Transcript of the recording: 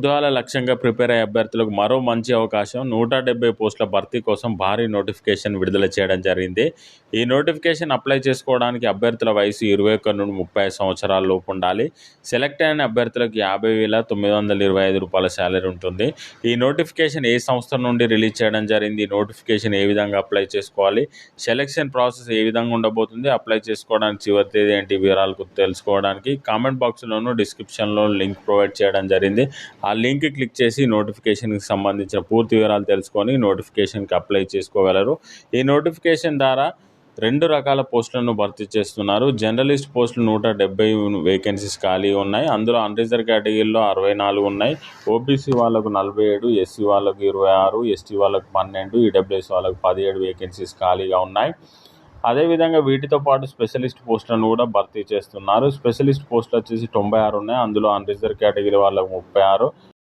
ఉద్యోగాల లక్ష్యంగా ప్రిపేర్ అయ్యే అభ్యర్థులకు మరో మంచి అవకాశం నూట డెబ్బై పోస్టుల భర్తీ కోసం భారీ నోటిఫికేషన్ విడుదల చేయడం జరిగింది. ఈ నోటిఫికేషన్ అప్లై చేసుకోవడానికి అభ్యర్థుల వయసు ఇరవై ఒక్క నుండి ముప్పై సంవత్సరాల లోపు ఉండాలి. సెలెక్ట్ అయిన అభ్యర్థులకు యాభై వేల తొమ్మిది వందల ఇరవై ఐదు రూపాయల శాలరీ ఉంటుంది. ఈ నోటిఫికేషన్ ఏ సంస్థ నుండి రిలీజ్ చేయడం జరిగింది? ఈ నోటిఫికేషన్ ఏ విధంగా అప్లై చేసుకోవాలి? సెలెక్షన్ ప్రాసెస్ ఏ విధంగా ఉండబోతుంది? అప్లై చేసుకోవడానికి చివరి తేదీ ఏంటి? వివరాలు తెలుసుకోవడానికి కామెంట్ బాక్స్లోను డిస్క్రిప్షన్లో లింక్ ప్రొవైడ్ చేయడం జరిగింది. ఆ లింక్ క్లిక్ చేసి నోటిఫికేషన్కి సంబంధించిన పూర్తి వివరాలు తెలుసుకొని నోటిఫికేషన్కి అప్లై చేసుకోగలరు. ఈ నోటిఫికేషన్ ద్వారా రెండు రకాల పోస్టులను భర్తీ చేస్తున్నారు. జర్నలిస్ట్ పోస్టులు నూట డెబ్బై వేకెన్సీస్ ఖాళీ ఉన్నాయి. అందులో అన్రిజర్వ్ కేటగిరీలో అరవై నాలుగు ఉన్నాయి. ఓబీసీ వాళ్ళకు నలభై ఏడు ఎస్సీ వాళ్ళకు ఇరవై ఆరు ఎస్టీ వాళ్ళకు పన్నెండు ఈడబ్ల్యూఎస్ వాళ్ళకు పదిహేడు వేకెన్సీస్ ఖాళీగా ఉన్నాయి. అదేవిధంగా వీటితో పాటు స్పెషలిస్ట్ పోస్టులను కూడా భర్తీ చేస్తున్నారు. స్పెషలిస్ట్ పోస్టులు వచ్చేసి తొంభై ఆరు ఉన్నాయి. అందులో అన్రిజర్వ్ కేటగిరీ వాళ్ళకు ముప్పై ఆరు.